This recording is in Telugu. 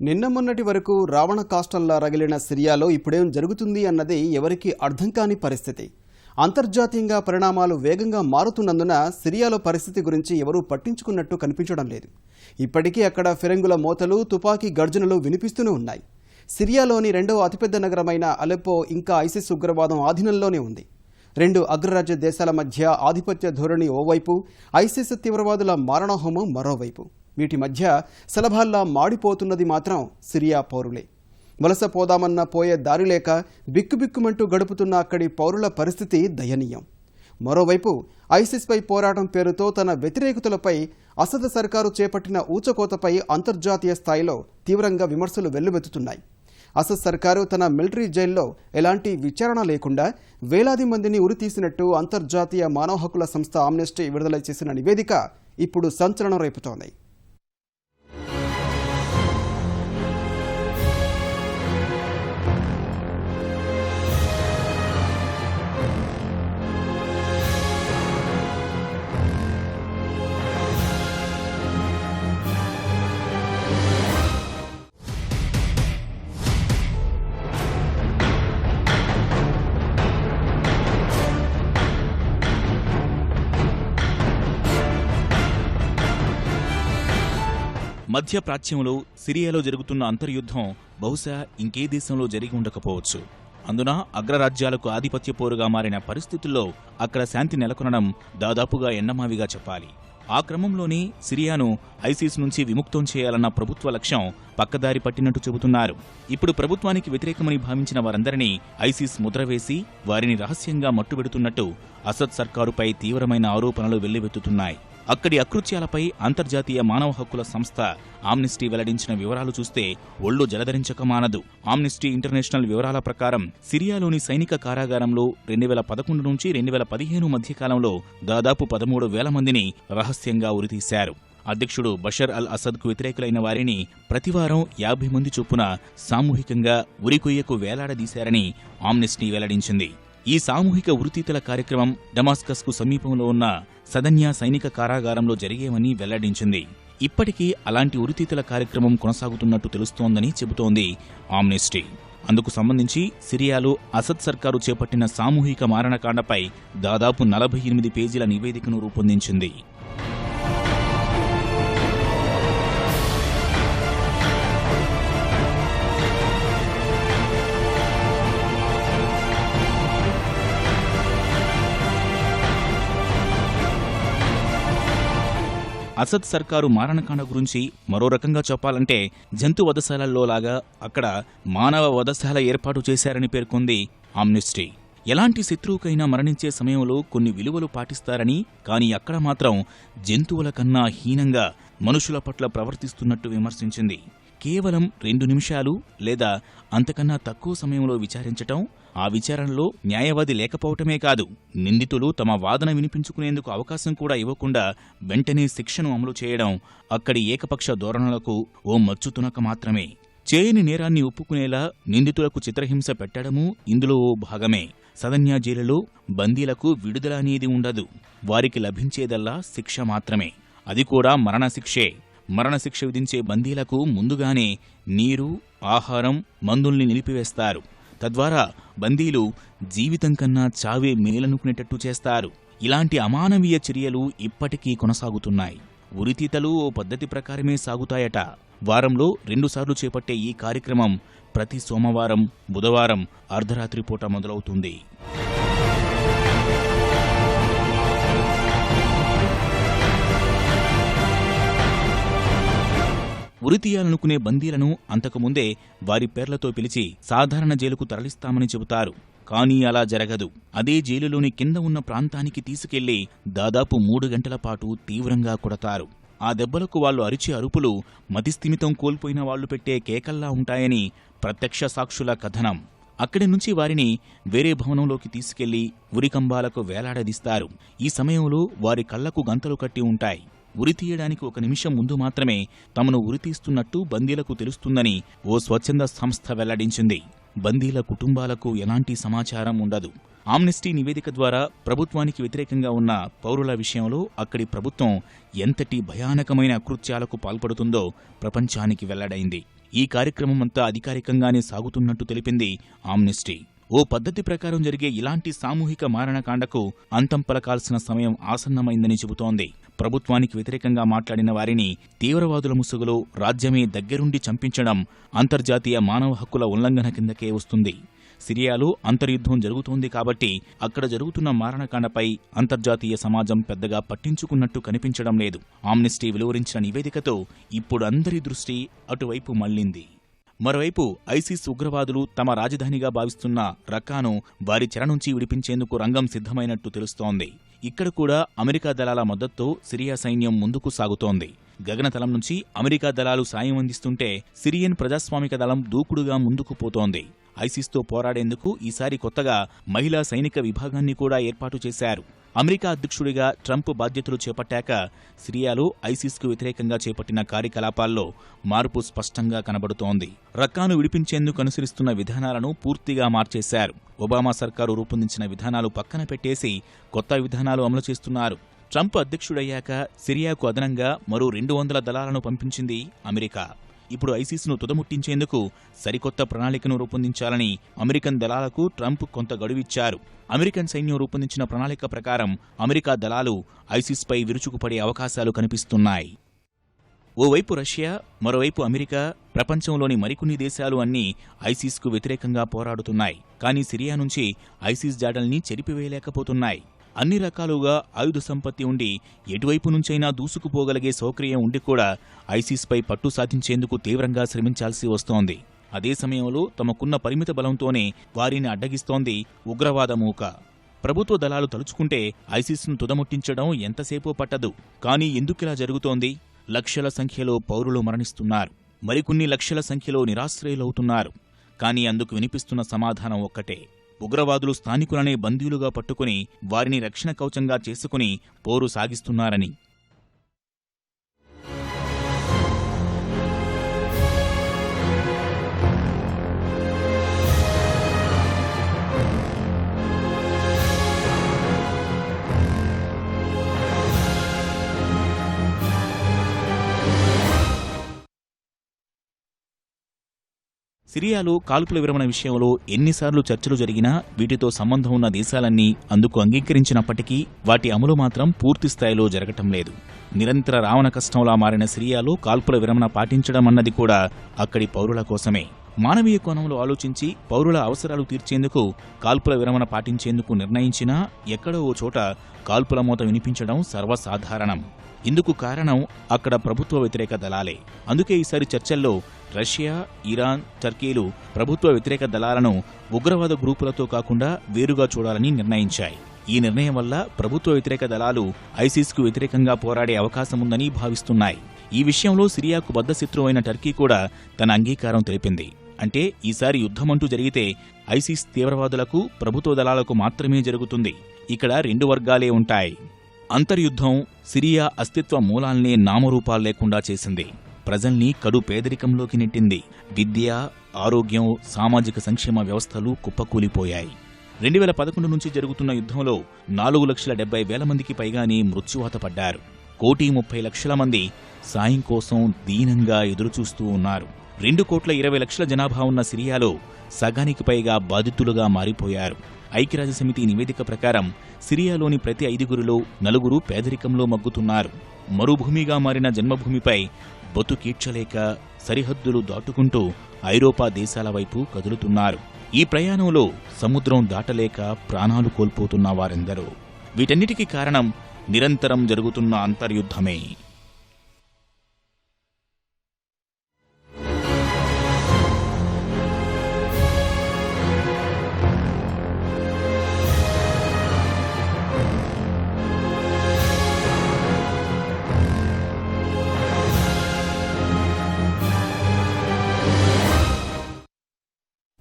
నిన్న మొన్నటి వరకు రావణ కాష్టంలా రగిలిన సిరియాలో ఇప్పుడేం జరుగుతుంది అన్నది ఎవరికీ అర్థం కాని పరిస్థితి. అంతర్జాతీయంగా పరిణామాలు వేగంగా మారుతున్నందున సిరియాలో పరిస్థితి గురించి ఎవరూ పట్టించుకున్నట్టు కనిపించడం లేదు. ఇప్పటికీ అక్కడ ఫిరంగుల మోతలు తుపాకీ గర్జనలు వినిపిస్తూనే ఉన్నాయి. సిరియాలోని రెండవ అతిపెద్ద నగరమైన అలెప్పో ఇంకా ఐసిస్ ఉగ్రవాదం ఆధీనంలోనే ఉంది. రెండు అగ్రరాజ్య దేశాల మధ్య ఆధిపత్య ధోరణి ఓవైపు ఐసిస్ తీవ్రవాదుల మారణహోమం మరోవైపు. వీటి మధ్య సలభాల్లా మాడిపోతున్నది మాత్రం సిరియా పౌరులే. వలస పోదామన్న పోయే దారి లేక బిక్కుబిక్కుమంటూ గడుపుతున్న అక్కడి పౌరుల పరిస్థితి దయనీయం. మరోవైపు ఐసిస్పై పోరాటం పేరుతో తన వ్యతిరేకతలపై అసద్ సర్కారు చేపట్టిన ఊచకోతపై అంతర్జాతీయ స్థాయిలో తీవ్రంగా విమర్శలు వెల్లువెత్తుతున్నాయి. అసద్ సర్కారు తన మిలిటరీ జైల్లో ఎలాంటి విచారణ లేకుండా వేలాది మందిని ఉరితీసినట్టు అంతర్జాతీయ మానవ హక్కుల సంస్థ ఆమ్నెస్టీ విడుదల చేసిన నివేదిక ఇప్పుడు సంచలనం రేపుతోంది. మధ్యప్రాచ్యంలో సిరియాలో జరుగుతున్న అంతర్యుద్ధం బహుశా ఇంకే దేశంలో జరిగి ఉండకపోవచ్చు. అందున అగ్రరాజ్యాలకు ఆధిపత్య పోరుగా మారిన పరిస్థితుల్లో అక్కడ శాంతి నెలకొనడం దాదాపుగా ఎండమావిగా చెప్పాలి. ఆ క్రమంలోనే సిరియాను ఐసిస్ నుంచి విముక్తం చేయాలన్న ప్రభుత్వ లక్ష్యం పక్కదారి పట్టినట్టు చెబుతున్నారు. ఇప్పుడు ప్రభుత్వానికి వ్యతిరేకమని భావించిన వారందరినీ ఐసిస్ ముద్రవేసి వారిని రహస్యంగా మట్టుబెడుతున్నట్టు అసద్ సర్కారుపై తీవ్రమైన ఆరోపణలు వెల్లువెత్తుతున్నాయి. అక్కడి అకృత్యాలపై అంతర్జాతీయ మానవ హక్కుల సంస్థ ఆమ్నిస్టీ వెల్లడించిన వివరాలు చూస్తే ఒళ్ళు జలధరించక మానదు. ఆమ్నిస్టీ ఇంటర్నేషనల్ వివరాల ప్రకారం సిరియాలోని సైనిక కారాగారంలో రెండు వేల పదకొండు నుంచి రెండు వేల పదిహేను మధ్యకాలంలో దాదాపు పదమూడు వేల మందిని రహస్యంగా ఉరితీశారు. అధ్యక్షుడు బషర్ అల్ అసద్కు వ్యతిరేకులైన వారిని ప్రతివారం యాభై మంది చొప్పున సామూహికంగా ఉరికొయ్యకు వేలాడదీశారని ఆమ్నెస్టీ వెల్లడించింది. ఈ సామూహిక ఉరితీతల కార్యక్రమం డమాస్కస్కు సమీపంలో ఉన్న సదన్యా సైనిక కారాగారంలో జరిగేవని వెల్లడించింది. ఇప్పటికీ అలాంటి ఉరితీతల కార్యక్రమం కొనసాగుతున్నట్టు తెలుస్తోందని చెబుతోంది ఆమ్నెస్టీ. అందుకు సంబంధించి సిరియాలో అసద్ సర్కారు చేపట్టిన సామూహిక మారణకాండపై దాదాపు నలభై ఎనిమిది పేజీల నివేదికను రూపొందించింది. అసద్ సర్కారు మారణకాండ గురించి మరో రకంగా చెప్పాలంటే జంతు వధశాలల్లో లాగా అక్కడ మానవ వధశాల ఏర్పాటు చేశారని పేర్కొంది ఆమ్నిస్ట్రీ ఎలాంటి శత్రువుకైనా మరణించే సమయంలో కొన్ని విలువలు పాటిస్తారని కానీ అక్కడ మాత్రం జంతువుల కన్నా హీనంగా మనుషుల పట్ల ప్రవర్తిస్తున్నట్టు విమర్శించింది. కేవలం రెండు నిమిషాలు లేదా అంతకన్నా తక్కువ సమయంలో విచారించటం ఆ విచారణలో న్యాయవాది లేకపోవటమే కాదు నిందితులు తమ వాదన వినిపించుకునేందుకు అవకాశం కూడా ఇవ్వకుండా వెంటనే శిక్షను అమలు చేయడం అక్కడి ఏకపక్ష ధోరణులకు ఓ మచ్చుతునక మాత్రమే. చేయని నేరాన్ని ఒప్పుకునేలా నిందితులకు చిత్రహింస పెట్టడమూ ఇందులో ఓ భాగమే. సదన్యా జైలులో బందీలకు విడుదల అనేది ఉండదు. వారికి లభించేదల్లా శిక్ష మాత్రమే. అది కూడా మరణశిక్షే. మరణశిక్ష విధించే బందీలకు ముందుగానే నీరు ఆహారం మందుల్ని నిలిపివేస్తారు. తద్వారా బందీలు జీవితం కన్నా చావే మేలనుకునేటట్టు చేస్తారు. ఇలాంటి అమానవీయ చర్యలు ఇప్పటికీ కొనసాగుతున్నాయి. ఉరితీతలు ఓ పద్ధతి ప్రకారమే సాగుతాయట. వారంలో రెండుసార్లు చేపట్టే ఈ కార్యక్రమం ప్రతి సోమవారం బుధవారం అర్ధరాత్రి పూట మొదలవుతుంది. ఉరితీయాలనుకునే బందీలను అంతకుముందే వారి పేర్లతో పిలిచి సాధారణ జైలుకు తరలిస్తామని చెబుతారు. కానీ అలా జరగదు. అదే జైలులోని కింద ఉన్న ప్రాంతానికి తీసుకెళ్ళి దాదాపు మూడు గంటల పాటు తీవ్రంగా కొడతారు. ఆ దెబ్బలకు వాళ్ళు అరిచే అరుపులు మతిస్థిమితం కోల్పోయిన వాళ్ళు పెట్టే కేకల్లా ఉంటాయని ప్రత్యక్ష సాక్షుల కథనం. అక్కడి నుంచి వారిని వేరే భవనంలోకి తీసుకెళ్ళి ఉరికంబాలకు వేలాడదీస్తారు. ఈ సమయంలో వారి కళ్ళకు గంతలు కట్టి ఉంటాయి. ఉరి తీయడానికి ఒక నిమిషం ముందు మాత్రమే తమను ఉరితీస్తున్నట్టు బందీలకు తెలుస్తుందని ఓ స్వచ్ఛంద సంస్థ వెల్లడించింది. బందీల కుటుంబాలకు ఎలాంటి సమాచారం ఉండదు. ఆమ్నెస్టీ నివేదిక ద్వారా ప్రభుత్వానికి వ్యతిరేకంగా ఉన్న పౌరుల విషయంలో అక్కడి ప్రభుత్వం ఎంతటి భయానకమైన అకృత్యాలకు పాల్పడుతుందో ప్రపంచానికి వెల్లడైంది. ఈ కార్యక్రమం అంతా అధికారికంగానే సాగుతున్నట్టు తెలిపింది ఆమ్నెస్టీ. ఓ పద్ధతి ప్రకారం జరిగే ఇలాంటి సామూహిక మారణకాండకు అంతం పలకాల్సిన సమయం ఆసన్నమైందని చెబుతోంది. ప్రభుత్వానికి వ్యతిరేకంగా మాట్లాడిన వారిని తీవ్రవాదుల ముసుగులో రాజ్యమే దగ్గరుండి చంపించడం అంతర్జాతీయ మానవ హక్కుల ఉల్లంఘన కిందకే వస్తుంది. సిరియాలో అంతర్యుద్ధం జరుగుతోంది కాబట్టి అక్కడ జరుగుతున్న మారణకాండపై అంతర్జాతీయ సమాజం పెద్దగా పట్టించుకున్నట్టు కనిపించడం లేదు. ఆమ్నెస్టీ వెలువరించిన నివేదికతో ఇప్పుడు అందరి దృష్టి అటువైపు మళ్ళింది మరోవైపు ఐసిస్ ఉగ్రవాదులు తమ రాజధానిగా భావిస్తున్న రక్కాను వారి చెర నుంచి విడిపించేందుకు రంగం సిద్ధమైనట్టు తెలుస్తోంది. ఇక్కడ కూడా అమెరికా దళాల మద్దతుతో సిరియా సైన్యం ముందుకు సాగుతోంది. గగనతలం నుంచి అమెరికా దళాలు సాయం అందిస్తుంటే సిరియన్ ప్రజాస్వామిక దళం దూకుడుగా ముందుకు పోతోంది. ఐసిస్తో పోరాడేందుకు ఈసారి కొత్తగా మహిళా సైనిక విభాగాన్ని కూడా ఏర్పాటు చేశారు. అమెరికా అధ్యక్షుడిగా ట్రంప్ బాధ్యతలు చేపట్టాక సిరియాలో ఐసిస్కు వ్యతిరేకంగా చేపట్టిన కార్యకలాపాల్లో మార్పు స్పష్టంగా కనబడుతోంది. రక్కాను విడిపించేందుకు అనుసరిస్తున్న విధానాలను పూర్తిగా మార్చేశారు. ఒబామా సర్కారు రూపొందించిన విధానాలు పక్కన పెట్టేసి కొత్త విధానాలు అమలు చేస్తున్నారు. ట్రంప్ అధ్యక్షుడయ్యాక సిరియాకు అదనంగా మరో రెండు వందల దళాలను పంపించింది అమెరికా. ఇప్పుడు ఐసిస్ను తుదముట్టించేందుకు సరికొత్త ప్రణాళికను రూపొందించాలని అమెరికన్ దళాలకు ట్రంప్ కొంత గడువిచ్చారు. అమెరికన్ సైన్యం రూపొందించిన ప్రణాళిక ప్రకారం అమెరికా దళాలు ఐసిస్పై విరుచుకుపడే అవకాశాలు కనిపిస్తున్నాయి. ఓవైపు రష్యా మరోవైపు అమెరికా ప్రపంచంలోని మరికొన్ని దేశాలు అన్నీ ఐసిస్కు వ్యతిరేకంగా పోరాడుతున్నాయి. కానీ సిరియా నుంచి ఐసిస్ జాడల్ని చెరిపివేయలేకపోతున్నాయి. అన్ని రకాలుగా ఆయుధ సంపత్తి ఉండి ఎటువైపు నుంచైనా దూసుకుపోగలిగే సౌకర్యం ఉండి కూడా ఐసిస్పై పట్టు సాధించేందుకు తీవ్రంగా శ్రమించాల్సి వస్తోంది. అదే సమయంలో తమకున్న పరిమిత బలంతోనే వారిని అడ్డగిస్తోంది ఉగ్రవాద మూక. ప్రభుత్వ దళాలు తలుచుకుంటే ఐసిస్ను తుదముట్టించడం ఎంతసేపో పట్టదు. కానీ ఎందుకిలా జరుగుతోంది? లక్షల సంఖ్యలో పౌరులు మరణిస్తున్నారు. మరికొన్ని లక్షల సంఖ్యలో నిరాశ్రయులవుతున్నారు. కానీ అందుకు వినిపిస్తున్న సమాధానం ఒక్కటే. ఉగ్రవాదులు స్థానికులనే బందీలుగా పట్టుకుని వారిని రక్షణ కవచంగా చేసుకుని పోరు సాగిస్తున్నారని. సిరియాలో కాల్పుల విరమణ విషయంలో ఎన్నిసార్లు చర్చలు జరిగినా వీటితో సంబంధం ఉన్న దేశాలన్నీ అందుకు అంగీకరించినప్పటికీ వాటి అమలు మాత్రం పూర్తి స్థాయిలో జరగటం లేదు. నిరంతర రావణ కష్టంలా మారిన సిరియాలో కాల్పుల విరమణ పాటించడం అన్నది కూడా అక్కడి పౌరుల కోసమే. మానవీయ కోణంలో ఆలోచించి పౌరుల అవసరాలు తీర్చేందుకు కాల్పుల విరమణ పాటించేందుకు నిర్ణయించినా ఎక్కడో ఓ చోట కాల్పుల మూత వినిపించడం సర్వసాధారణం. ఇందుకు కారణం అక్కడ ప్రభుత్వ వ్యతిరేక దళాలే. అందుకే ఈసారి చర్చల్లో రష్యా ఇరాన్ టర్కీలు ప్రభుత్వ వ్యతిరేక దళాలను ఉగ్రవాద గ్రూపులతో కాకుండా వేరుగా చూడాలని నిర్ణయించాయి. ఈ నిర్ణయం వల్ల ప్రభుత్వ వ్యతిరేక దళాలు ఐసిస్కు వ్యతిరేకంగా పోరాడే అవకాశం ఉందని భావిస్తున్నాయి. ఈ విషయంలో సిరియాకు బద్దశత్రువైన టర్కీ కూడా తన అంగీకారం తెలిపింది. అంటే ఈసారి యుద్ధమంటూ జరిగితే ఐసిస్ తీవ్రవాదులకు ప్రభుత్వ దళాలకు మాత్రమే జరుగుతుంది. ఇక్కడ రెండు వర్గాలే ఉంటాయి. అంతర్యుద్ధం సిరియా అస్తిత్వ మూలాల్నే నామరూపాలు లేకుండా చేసింది. ప్రజల్ని కడు పేదరికంలోకి నెట్టింది. విద్య ఆరోగ్యం సామాజిక సంక్షేమ వ్యవస్థలు కుప్పకూలిపోయాయి. రెండు వేల పదకొండు నుంచి జరుగుతున్న యుద్ధంలో నాలుగు లక్షల డెబ్బై వేల మందికి పైగానే మృత్యువాత పడ్డారు. కోటి ముప్పై లక్షల మంది సాయం కోసం దీనంగా ఎదురుచూస్తూ ఉన్నారు. రెండు కోట్ల ఇరవై లక్షల జనాభా ఉన్న సిరియాలో సగానికి పైగా బాధితులుగా మారిపోయారు. ఐక్యరాజ్య సమితి నివేదిక ప్రకారం సిరియాలోని ప్రతి ఐదుగురిలో నలుగురు పేదరికంలో మగ్గుతున్నారు. మరుభూమిగా మారిన జన్మభూమిపై బతుకీడ్చలేక సరిహద్దులు దాటుకుంటూ ఐరోపా దేశాల వైపు కదులుతున్నారు. ఈ ప్రయాణంలో సముద్రం దాటలేక ప్రాణాలు కోల్పోతున్న వారెందరో. వీటన్నిటికీ కారణం నిరంతరం జరుగుతున్న అంతర్యుద్ధమే.